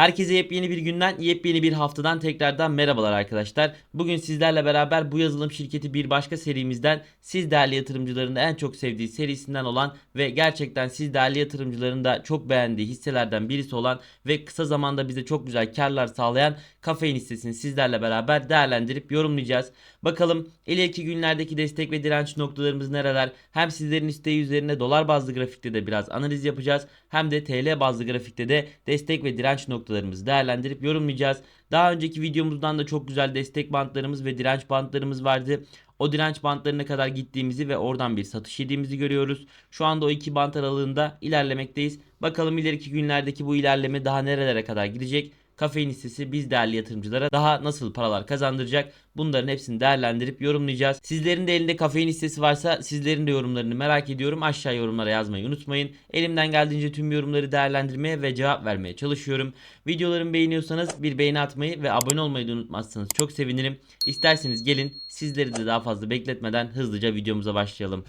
Herkese yepyeni bir günden, yepyeni bir haftadan tekrardan merhabalar arkadaşlar. Bugün sizlerle beraber bu yazılım şirketi bir başka serimizden siz değerli yatırımcıların en çok sevdiği serisinden olan ve gerçekten siz değerli yatırımcıların da çok beğendiği hisselerden birisi olan ve kısa zamanda bize çok güzel karlar sağlayan kafein hissesini sizlerle beraber değerlendirip yorumlayacağız. Bakalım ileriki günlerdeki destek ve direnç noktalarımız nereler? Hem sizlerin isteği üzerine dolar bazlı grafikte de biraz analiz yapacağız. Hem de TL bazlı grafikte de destek ve direnç noktalarımızı değerlendirip yorumlayacağız. Daha önceki videomuzdan da çok güzel destek bantlarımız ve direnç bantlarımız vardı. O direnç bantlarına kadar gittiğimizi ve oradan bir satış yediğimizi görüyoruz. Şu anda o iki bant aralığında ilerlemekteyiz. Bakalım ileriki günlerdeki bu ilerleme daha nerelere kadar gidecek? Kafein hissesi biz değerli yatırımcılara daha nasıl paralar kazandıracak? Bunların hepsini değerlendirip yorumlayacağız. Sizlerin de elinde kafein hissesi varsa sizlerin de yorumlarını merak ediyorum. Aşağı yorumlara yazmayı unutmayın. Elimden geldiğince tüm yorumları değerlendirmeye ve cevap vermeye çalışıyorum. Videolarımı beğeniyorsanız bir beğeni atmayı ve abone olmayı da unutmazsanız çok sevinirim. İsterseniz gelin sizleri de daha fazla bekletmeden hızlıca videomuza başlayalım.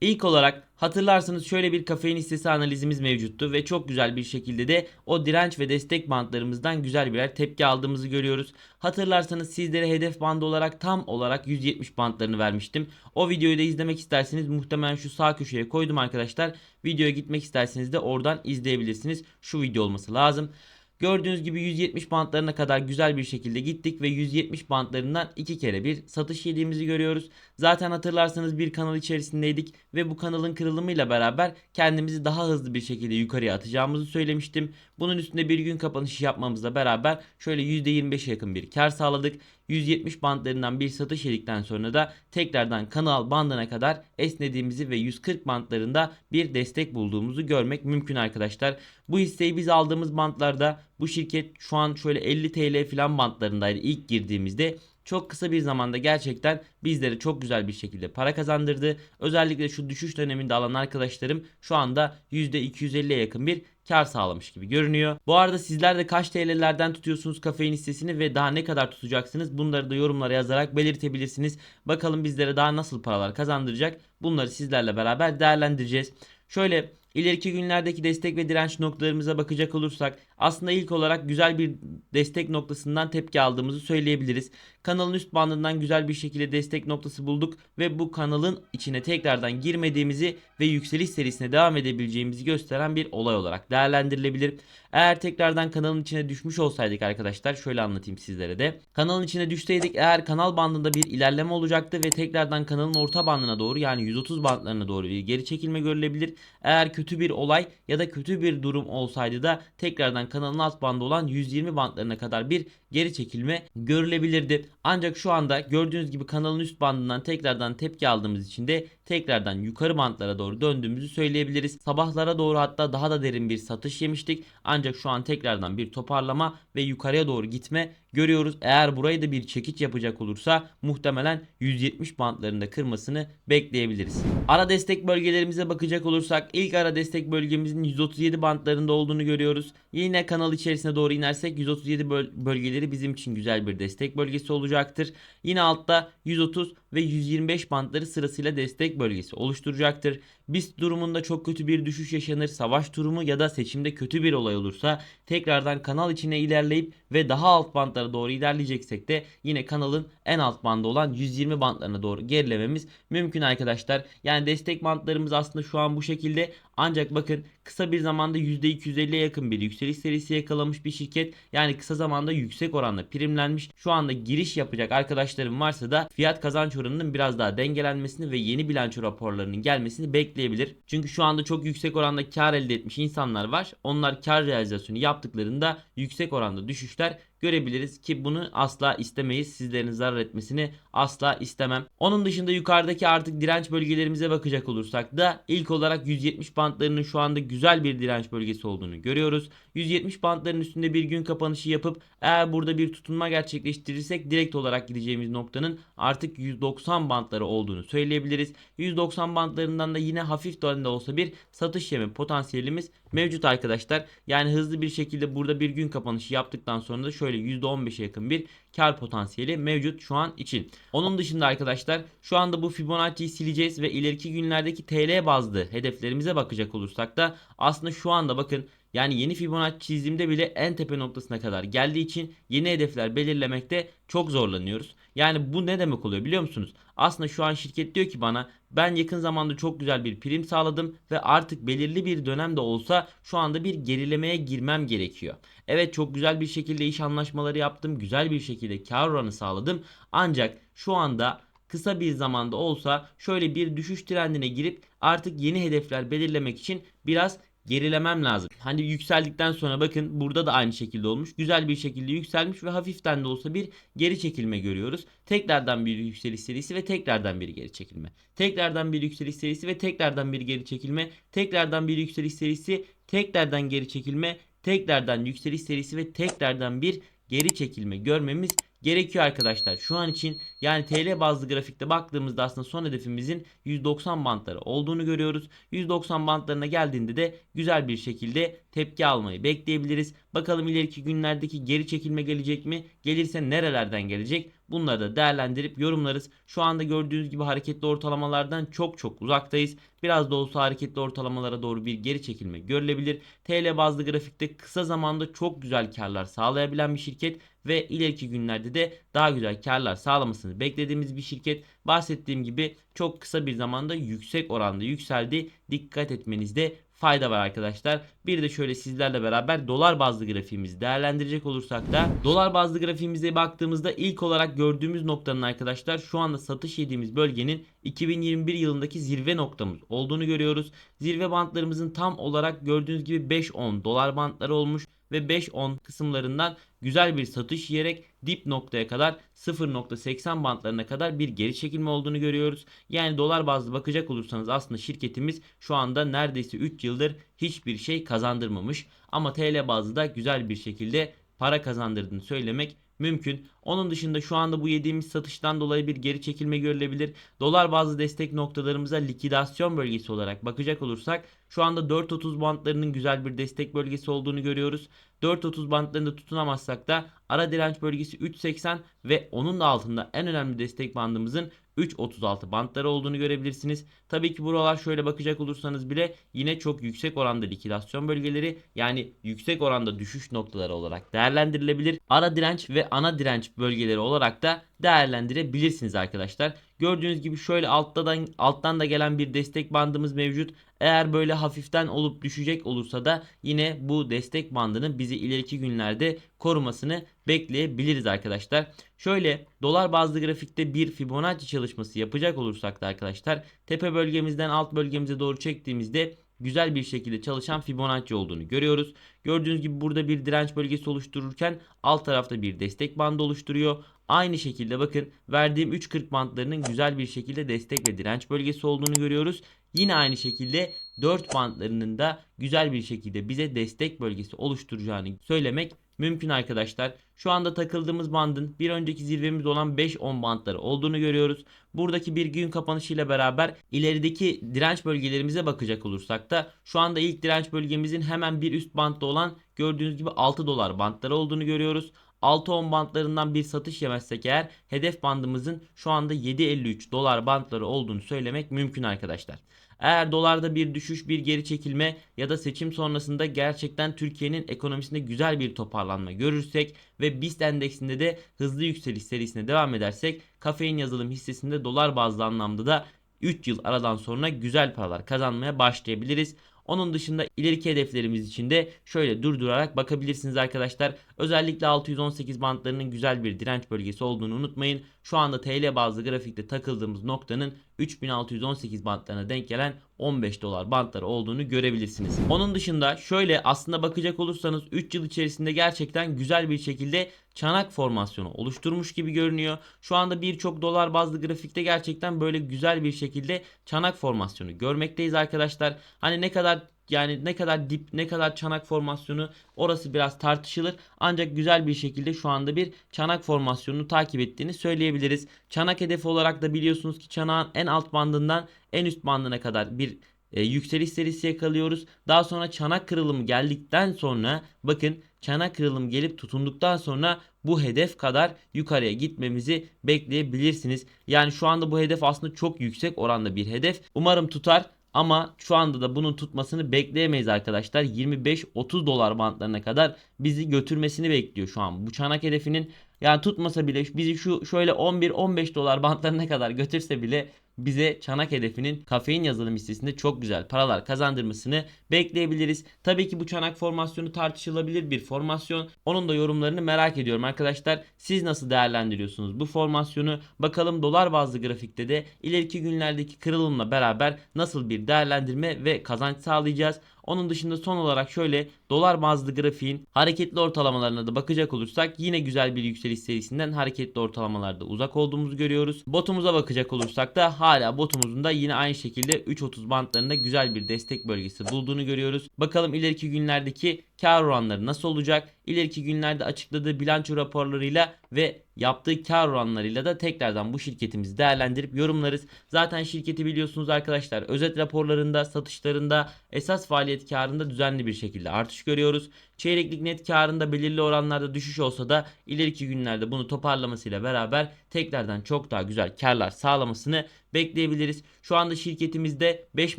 İlk olarak hatırlarsanız şöyle bir kafein hissesi analizimiz mevcuttu ve çok güzel bir şekilde de o direnç ve destek bantlarımızdan güzel birer tepki aldığımızı görüyoruz. Hatırlarsanız sizlere hedef bandı olarak tam olarak 170 bantlarını vermiştim. O videoyu da izlemek isterseniz muhtemelen şu sağ köşeye koydum arkadaşlar. Videoya gitmek isterseniz de oradan izleyebilirsiniz. Şu video olması lazım. Gördüğünüz gibi 170 bantlarına kadar güzel bir şekilde gittik ve 170 bantlarından iki kere bir satış yediğimizi görüyoruz. Zaten hatırlarsanız bir kanal içerisindeydik ve bu kanalın kırılımıyla beraber kendimizi daha hızlı bir şekilde yukarıya atacağımızı söylemiştim. Bunun üstünde bir gün kapanışı yapmamızla beraber şöyle %25'e yakın bir kar sağladık. 170 bantlarından bir satış yedikten sonra da tekrardan kanal bandına kadar esnediğimizi ve 140 bantlarında bir destek bulduğumuzu görmek mümkün arkadaşlar. Bu hisseyi biz aldığımız bantlarda bu şirket şu an şöyle 50 TL falan bantlarındaydı ilk girdiğimizde. Çok kısa bir zamanda gerçekten bizlere çok güzel bir şekilde para kazandırdı. Özellikle şu düşüş döneminde alan arkadaşlarım şu anda %250'ye yakın bir kar sağlamış gibi görünüyor. Bu arada sizler de kaç TL'lerden tutuyorsunuz kafein hissesini ve daha ne kadar tutacaksınız? Bunları da yorumlara yazarak belirtebilirsiniz. Bakalım bizlere daha nasıl paralar kazandıracak? Bunları sizlerle beraber değerlendireceğiz. Şöyle ileriki günlerdeki destek ve direnç noktalarımıza bakacak olursak aslında ilk olarak güzel bir destek noktasından tepki aldığımızı söyleyebiliriz. Kanalın üst bandından güzel bir şekilde destek noktası bulduk ve bu kanalın içine tekrardan girmediğimizi ve yükseliş serisine devam edebileceğimizi gösteren bir olay olarak değerlendirilebilir. Eğer tekrardan kanalın içine düşmüş olsaydık arkadaşlar şöyle anlatayım sizlere de. Kanalın içine düşseydik eğer kanal bandında bir ilerleme olacaktı ve tekrardan kanalın orta bandına doğru yani 130 bandlarına doğru bir geri çekilme görülebilir. Eğer kötü bir olay ya da kötü bir durum olsaydı da tekrardan kanalın alt bandı olan 120 bandlarına kadar bir geri çekilme görülebilirdi. Ancak şu anda gördüğünüz gibi kanalın üst bandından tekrardan tepki aldığımız için de tekrardan yukarı bantlara doğru döndüğümüzü söyleyebiliriz. Sabahlara doğru hatta daha da derin bir satış yemiştik. Ancak şu an tekrardan bir toparlama ve yukarıya doğru gitme görüyoruz. Eğer burayı da bir çekiç yapacak olursa muhtemelen 170 bantlarında kırmasını bekleyebiliriz. Ara destek bölgelerimize bakacak olursak ilk ara destek bölgemizin 137 bantlarında olduğunu görüyoruz. Yine kanal içerisine doğru inersek 137 böl- bölgeleri bizim için güzel bir destek bölgesi olacaktır. Yine altta 130 ve 125 bantları sırasıyla destek bölgesi oluşturacaktır. BIST durumunda çok kötü bir düşüş yaşanır, savaş durumu ya da seçimde kötü bir olay olursa tekrardan kanal içine ilerleyip ve daha alt bantlara doğru ilerleyeceksek de yine kanalın en alt bandı olan 120 bantlarına doğru gerilememiz mümkün arkadaşlar. Yani destek bantlarımız aslında şu an bu şekilde ancak bakın kısa bir zamanda %250'ye yakın bir yükseliş serisi yakalamış bir şirket. Yani kısa zamanda yüksek oranda primlenmiş. Şu anda giriş yapacak arkadaşlarım varsa da fiyat kazanç oranının biraz daha dengelenmesini ve yeni bilanço raporlarının gelmesini bekleyebilir. Çünkü şu anda çok yüksek oranda kar elde etmiş insanlar var. Onlar kar realizasyonu yaptıklarında yüksek oranda düşüşler görebiliriz ki bunu asla istemeyiz. Sizlerin zarar etmesini asla istemem. Onun dışında yukarıdaki artık direnç bölgelerimize bakacak olursak da ilk olarak 170 bantlarının şu anda güzel bir direnç bölgesi olduğunu görüyoruz. 170 bantların üstünde bir gün kapanışı yapıp eğer burada bir tutunma gerçekleştirirsek direkt olarak gideceğimiz noktanın artık 190 bantları olduğunu söyleyebiliriz. 190 bantlarından da yine hafif de olsa bir satış yeme potansiyelimiz mevcut arkadaşlar. Yani hızlı bir şekilde burada bir gün kapanışı yaptıktan sonra da şöyle şöyle %15'e yakın bir kar potansiyeli mevcut şu an için. Onun dışında arkadaşlar şu anda bu Fibonacci'yi sileceğiz ve ileriki günlerdeki TL bazlı hedeflerimize bakacak olursak da aslında şu anda bakın yani yeni Fibonacci çizdiğimde bile en tepe noktasına kadar geldiği için yeni hedefler belirlemekte çok zorlanıyoruz. Yani bu ne demek oluyor biliyor musunuz? Aslında şu an şirket diyor ki bana ben yakın zamanda çok güzel bir prim sağladım ve artık belirli bir dönemde olsa şu anda bir gerilemeye girmem gerekiyor. Evet çok güzel bir şekilde iş anlaşmaları yaptım. Güzel bir şekilde kar oranı sağladım. Ancak şu anda kısa bir zamanda olsa şöyle bir düşüş trendine girip artık yeni hedefler belirlemek için biraz gerilemem lazım. Hani yükseldikten sonra bakın burada da aynı şekilde olmuş. Güzel bir şekilde yükselmiş ve hafiften de olsa bir geri çekilme görüyoruz. Tekrardan bir yükseliş serisi ve tekrardan bir geri çekilme. Tekrardan bir yükseliş serisi ve tekrardan bir geri çekilme. Tekrardan bir yükseliş serisi, tekrardan geri çekilme, tekrardan yükseliş serisi ve tekrardan bir geri çekilme görmemiz gerekiyor arkadaşlar. Şu an için yani TL bazlı grafikte baktığımızda aslında son hedefimizin 190 bantları olduğunu görüyoruz. 190 bantlarına geldiğinde de güzel bir şekilde tepki almayı bekleyebiliriz. Bakalım ileriki günlerdeki geri çekilme gelecek mi? Gelirse nerelerden gelecek? Bunları da değerlendirip yorumlarız. Şu anda gördüğünüz gibi hareketli ortalamalardan çok çok uzaktayız. Biraz da olsa hareketli ortalamalara doğru bir geri çekilme görülebilir. TL bazlı grafikte kısa zamanda çok güzel karlar sağlayabilen bir şirket ve ileriki günlerde de daha güzel karlar sağlamasını beklediğimiz bir şirket. Bahsettiğim gibi çok kısa bir zamanda yüksek oranda yükseldi. Dikkat etmenizde fayda var arkadaşlar. Bir de şöyle sizlerle beraber dolar bazlı grafiğimizi değerlendirecek olursak da dolar bazlı grafiğimize baktığımızda ilk olarak gördüğümüz noktanın arkadaşlar şu anda satış yediğimiz bölgenin 2021 yılındaki zirve noktamız olduğunu görüyoruz. Zirve bantlarımızın tam olarak gördüğünüz gibi 5-10 dolar bantları olmuş ve 5-10 kısımlarından güzel bir satış yiyerek dip noktaya kadar 0.80 bantlarına kadar bir geri çekilme olduğunu görüyoruz. Yani dolar bazlı bakacak olursanız aslında şirketimiz şu anda neredeyse 3 yıldır hiçbir şey kazandırmamış. Ama TL bazlı da güzel bir şekilde para kazandırdığını söylemek mümkün. Onun dışında şu anda bu yediğimiz satıştan dolayı bir geri çekilme görülebilir. Dolar bazlı destek noktalarımıza likidasyon bölgesi olarak bakacak olursak şu anda 4.30 bantlarının güzel bir destek bölgesi olduğunu görüyoruz. 4.30 bantlarında tutunamazsak da ara direnç bölgesi 3.80 ve onun da altında en önemli destek bandımızın 3.36 bantları olduğunu görebilirsiniz. Tabii ki buralar şöyle bakacak olursanız bile yine çok yüksek oranda likidasyon bölgeleri yani yüksek oranda düşüş noktaları olarak değerlendirilebilir. Ara direnç ve ana direnç bölgeleri olarak da değerlendirebilirsiniz arkadaşlar. Gördüğünüz gibi şöyle alttan alttan da gelen bir destek bandımız mevcut. Eğer böyle hafiften olup düşecek olursa da yine bu destek bandının bizi ileriki günlerde korumasını bekleyebiliriz arkadaşlar. Şöyle dolar bazlı grafikte bir Fibonacci çalışması yapacak olursak da arkadaşlar tepe bölgemizden alt bölgemize doğru çektiğimizde güzel bir şekilde çalışan Fibonacci olduğunu görüyoruz. Gördüğünüz gibi burada bir direnç bölgesi oluştururken alt tarafta bir destek bandı oluşturuyor. Aynı şekilde bakın verdiğim 3.40 bantlarının güzel bir şekilde destek ve direnç bölgesi olduğunu görüyoruz. Yine aynı şekilde 4 bantlarının da güzel bir şekilde bize destek bölgesi oluşturacağını söylemek mümkün arkadaşlar. Şu anda takıldığımız bandın bir önceki zirvemiz olan 5-10 bantları olduğunu görüyoruz. Buradaki bir gün kapanışıyla beraber ilerideki direnç bölgelerimize bakacak olursak da şu anda ilk direnç bölgemizin hemen bir üst bantta olan gördüğünüz gibi 6 dolar bantları olduğunu görüyoruz. 6-10 bantlarından bir satış yemezsek eğer hedef bandımızın şu anda 7.53 dolar bantları olduğunu söylemek mümkün arkadaşlar. Eğer dolarda bir düşüş, bir geri çekilme ya da seçim sonrasında gerçekten Türkiye'nin ekonomisinde güzel bir toparlanma görürsek ve BIST endeksinde de hızlı yükseliş serisine devam edersek kafein yazılım hissesinde dolar bazlı anlamda da 3 yıl aradan sonra güzel paralar kazanmaya başlayabiliriz. Onun dışında ileriki hedeflerimiz için de şöyle durdurarak bakabilirsiniz arkadaşlar. Özellikle 618 bantlarının güzel bir direnç bölgesi olduğunu unutmayın. Şu anda TL bazlı grafikte takıldığımız noktanın 3618 bantlarına denk gelen 15 dolar bantları olduğunu görebilirsiniz. Onun dışında şöyle aslında bakacak olursanız 3 yıl içerisinde gerçekten güzel bir şekilde çanak formasyonu oluşturmuş gibi görünüyor. Şu anda birçok dolar bazlı grafikte gerçekten böyle güzel bir şekilde çanak formasyonu görmekteyiz arkadaşlar. Hani ne kadar yani ne kadar dip ne kadar çanak formasyonu orası biraz tartışılır. Ancak güzel bir şekilde şu anda bir çanak formasyonunu takip ettiğini söyleyebiliriz. Çanak hedefi olarak da biliyorsunuz ki çanağın en alt bandından en üst bandına kadar bir e, yükseliş serisi yakalıyoruz. Daha sonra çanak kırılımı geldikten sonra bakın çanak kırılım gelip tutunduktan sonra bu hedef kadar yukarıya gitmemizi bekleyebilirsiniz. Yani şu anda bu hedef aslında çok yüksek oranda bir hedef. Umarım tutar. Ama şu anda da bunun tutmasını bekleyemeyiz arkadaşlar. 25-30 dolar bantlarına kadar bizi götürmesini bekliyor şu an. Bu çanak hedefinin yani tutmasa bile bizi şu şöyle 11-15 dolar bantlarına kadar götürse bile bize çanak hedefinin kafein yazılım listesinde çok güzel paralar kazandırmasını bekleyebiliriz. Tabii ki bu çanak formasyonu tartışılabilir bir formasyon. Onun da yorumlarını merak ediyorum arkadaşlar. Siz nasıl değerlendiriyorsunuz bu formasyonu? Bakalım dolar bazlı grafikte de ileriki günlerdeki kırılımla beraber nasıl bir değerlendirme ve kazanç sağlayacağız? Onun dışında son olarak şöyle dolar bazlı grafiğin hareketli ortalamalarına da bakacak olursak yine güzel bir yükseliş serisinden hareketli ortalamalarda uzak olduğumuzu görüyoruz. Botumuza bakacak olursak da hala botumuzun da yine aynı şekilde 3.30 bantlarında güzel bir destek bölgesi bulduğunu görüyoruz. Bakalım ileriki günlerdeki kar oranları nasıl olacak? İleriki günlerde açıkladığı bilanço raporlarıyla ve yaptığı kar oranlarıyla da tekrardan bu şirketimizi değerlendirip yorumlarız. Zaten şirketi biliyorsunuz arkadaşlar özet raporlarında, satışlarında, esas faaliyet karında düzenli bir şekilde artış görüyoruz. Çeyreklik net karında belirli oranlarda düşüş olsa da ileriki günlerde bunu toparlamasıyla beraber tekrardan çok daha güzel karlar sağlamasını bekleyebiliriz. Şu anda şirketimizde 5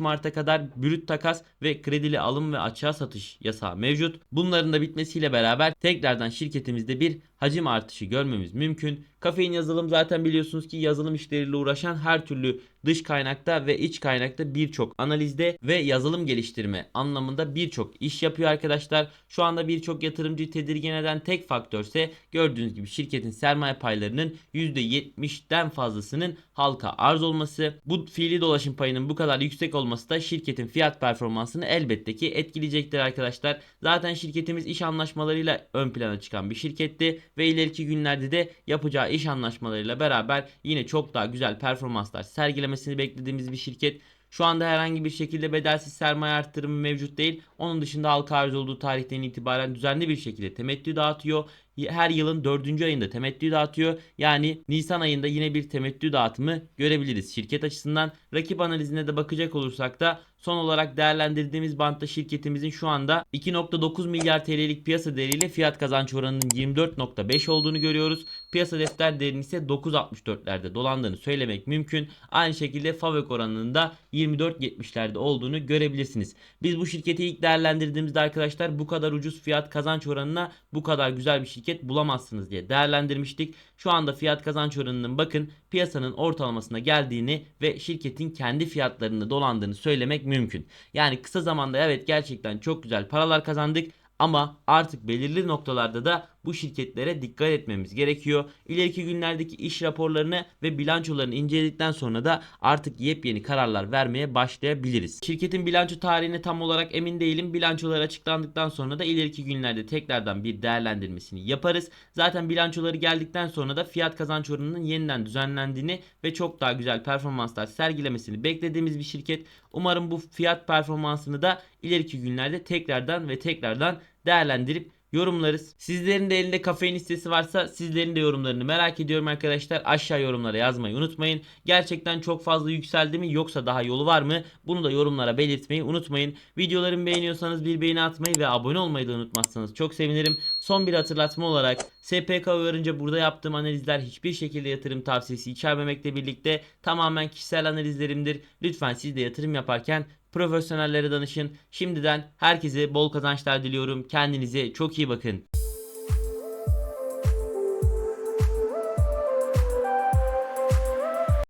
Mart'a kadar brüt takas ve kredili alım ve açığa satış yasağı mevcut. Bunların da bitmesiyle beraber tekrardan şirketimizde bir hacim artışı görmemiz mümkün. Kafein yazılım zaten biliyorsunuz ki yazılım işleriyle uğraşan her türlü dış kaynakta ve iç kaynakta birçok analizde ve yazılım geliştirme anlamında birçok iş yapıyor arkadaşlar. Şu anda birçok yatırımcı tedirgin eden tek faktörse gördüğünüz gibi şirketin sermaye paylarının %70'den fazlasının halka arz olması. Bu fiili dolaşım payının bu kadar yüksek olması da şirketin fiyat performansını elbette ki etkileyecektir arkadaşlar. Zaten şirketimiz iş anlaşmalarıyla ön plana çıkan bir şirketti ve ileriki günlerde de yapacağı iş anlaşmalarıyla beraber yine çok daha güzel performanslar sergilemesini beklediğimiz bir şirket. Şu anda herhangi bir şekilde bedelsiz sermaye arttırımı mevcut değil. Onun dışında halka arz olduğu tarihten itibaren düzenli bir şekilde temettü dağıtıyor. Her yılın 4. ayında temettü dağıtıyor. Yani Nisan ayında yine bir temettü dağıtımı görebiliriz. Şirket açısından rakip analizine de bakacak olursak da son olarak değerlendirdiğimiz bantta şirketimizin şu anda 2.9 milyar TL'lik piyasa değeriyle fiyat kazanç oranının 24.5 olduğunu görüyoruz. Piyasa defter değerinin ise 9.64'lerde dolandığını söylemek mümkün. Aynı şekilde FAVÖK oranının da 24.70'lerde olduğunu görebilirsiniz. Biz bu şirketi ilk değerlendirdiğimizde arkadaşlar bu kadar ucuz fiyat kazanç oranına bu kadar güzel bir şirket bulamazsınız diye değerlendirmiştik. Şu anda fiyat kazanç oranının bakın piyasanın ortalamasına geldiğini ve şirketin kendi fiyatlarını dolandığını söylemek mümkün. Yani kısa zamanda evet gerçekten çok güzel paralar kazandık ama artık belirli noktalarda da bu şirketlere dikkat etmemiz gerekiyor. İleriki günlerdeki iş raporlarını ve bilançolarını inceledikten sonra da artık yepyeni kararlar vermeye başlayabiliriz. Şirketin bilanço tarihine tam olarak emin değilim. Bilançolar açıklandıktan sonra da ileriki günlerde tekrardan bir değerlendirmesini yaparız. Zaten bilançoları geldikten sonra da fiyat kazanç oranının yeniden düzenlendiğini ve çok daha güzel performanslar sergilemesini beklediğimiz bir şirket. Umarım bu fiyat performansını da ileriki günlerde tekrardan ve tekrardan değerlendirip yorumlarız. Sizlerin de elinde kafein listesi varsa sizlerin de yorumlarını merak ediyorum arkadaşlar. Aşağı yorumlara yazmayı unutmayın. Gerçekten çok fazla yükseldi mi yoksa daha yolu var mı? Bunu da yorumlara belirtmeyi unutmayın. Videolarımı beğeniyorsanız bir beğeni atmayı ve abone olmayı da unutmazsanız çok sevinirim. Son bir hatırlatma olarak SPK uyarınca burada yaptığım analizler hiçbir şekilde yatırım tavsiyesi içermemekle birlikte tamamen kişisel analizlerimdir. Lütfen siz de yatırım yaparken profesyonellere danışın. Şimdiden herkese bol kazançlar diliyorum. Kendinize çok iyi bakın.